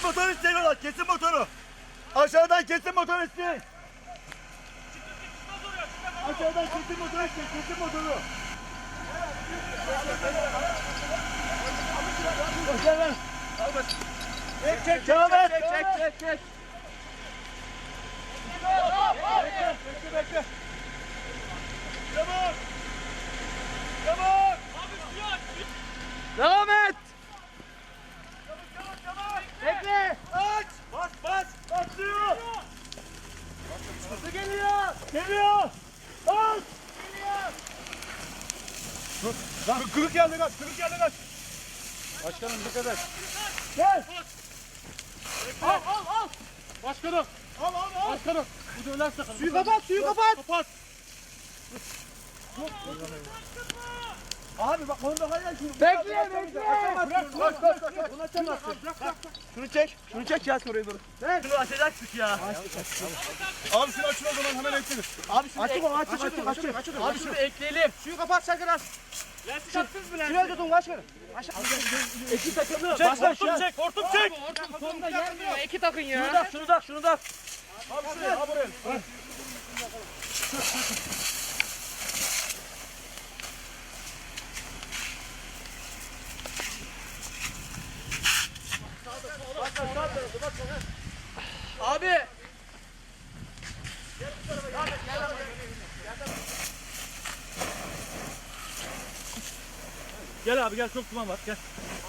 Kesin motor isteyin kesin motoru. Aşağıdan kesin motor isteyin. Aşağıdan kesin motor isteyin, kesin motoru. Başlayalım. Çek çek et. Çek çek çek çek. Bekle bekle bekle. Çabuk. Çabuk. Devam et. Çabuk çabuk. Bekle. Aç. Bas bas. Basıyor. Hızlı geliyor. Geliyor. Bas. Geliyor. Dur. Lan kırık yerden kaç. Kırık yerden kaç. Başkanım dikkat et. Gel. Al al al. Başkanım. Al al al. Başkanım. Bu döner sakın. Suyu kapat. Suyu kapat. Kapat. Abi bak onda hayal şunu. Bekle, bekle. Bırak koş koş koş. Bunu açamazsın. Şunu çek. Şunu çek ya oraya doğru. Ver. Şunu açacaktık ya. Abi şunu açın o zaman hemen ekleriz. Abi şunu açık o açık açık açık. açık. Abi şunu ekleyelim. Suyu kapat sakın az. Lensi taktınız mı lensi? Şuraya tutun başkanım. İki takımlı. Çek hortum çek. Hortum çek. Hortum sonunda gelmiyor. İki takın ya. Şunu da şunu da şunu da. Abi şuraya, abi oraya. Abi. Gel abi gel çok duman var gel.